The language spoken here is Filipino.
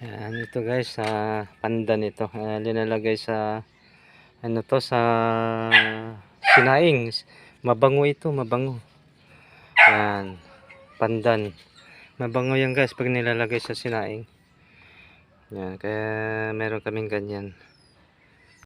Yan, ito guys, sa pandan ito. Uh, linalagay sa, ano to, sa sinaing. Mabango ito, mabango. Yan, pandan. Mabango yan guys pag nilalagay sa sinaing. Yan, kaya meron kaming ganyan.